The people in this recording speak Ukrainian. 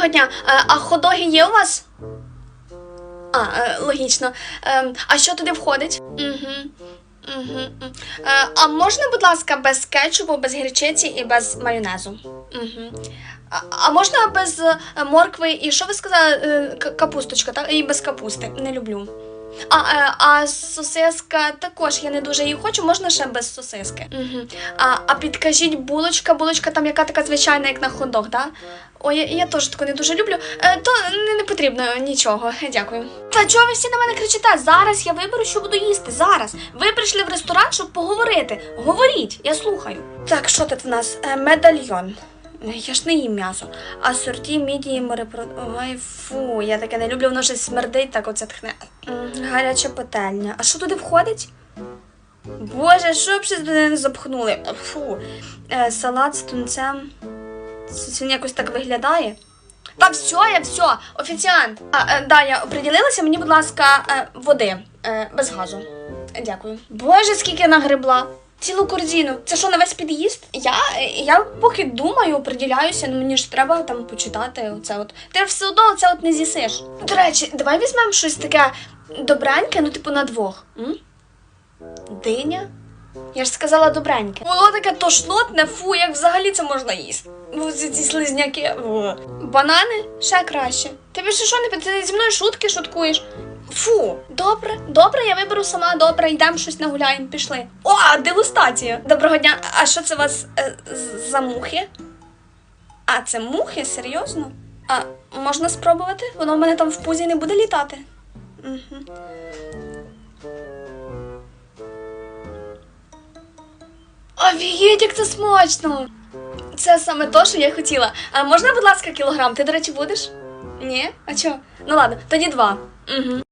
Доброго дня. Е, А ходоги є у вас? А, е, логічно. Ем, А що туди входить? Угу. Угу. А можна, будь ласка, без кетчупу, без гірчиці і без майонезу? Угу. А, можна без моркви і що ви сказали? Капусточка, так? І без капусти. Не люблю. А, е, а сосиска також я не дуже її хочу, можна ще без сосиски. Угу. А, а підкажіть, булочка, булочка там яка така звичайна, як на ходох, да? Ой, я, я теж таку не дуже люблю. Е, то не, не потрібно нічого. Дякую. Та чого ви всі на мене кричите? Зараз я виберу, що буду їсти. Зараз. Ви прийшли в ресторан, щоб поговорити. Говоріть, я слухаю. Так, що тут в нас? Е, медальйон. Я ж не їм м'ясо. Асорті, мідії, морепрод... Ой, фу, я таке не люблю, воно щось смердить, так оце тхне. Гаряча пательня. А що туди входить? Боже, що б ще туди не запхнули? Фу. Е, салат з тунцем. Це він якось так виглядає. Та все, я все, офіціант. А, е, да, я оприділилася, мені, будь ласка, е, води без газу. Дякую. Боже, скільки нагребла. Цілу корзину. Це що, на весь під'їзд? Я, я поки думаю, оприділяюся, ну мені ж треба там почитати оце от. Ти все одно це от не з'їсиш. До речі, давай візьмемо щось таке добреньке, ну типу на двох. М? Диня? Я ж сказала добреньке. Воно таке тошнотне, фу, як взагалі це можна їсти. Ну, ці, слизняки. Банани ще краще. Ти ще що не ти зі мною шутки шуткуєш? Фу, добре, добре, я виберу сама, добре, йдемо щось нагуляємо, пішли. О, дегустація! Доброго дня. А що це у вас е, за мухи? А, це мухи? Серйозно? А можна спробувати? Воно в мене там в пузі не буде літати. Угу. Офігеть, як це смачно! Це саме то, що я хотіла. А можна, будь ласка, кілограм? Ти, до речі, будеш? Ні? А чого? Ну ладно, тоді два. Угу.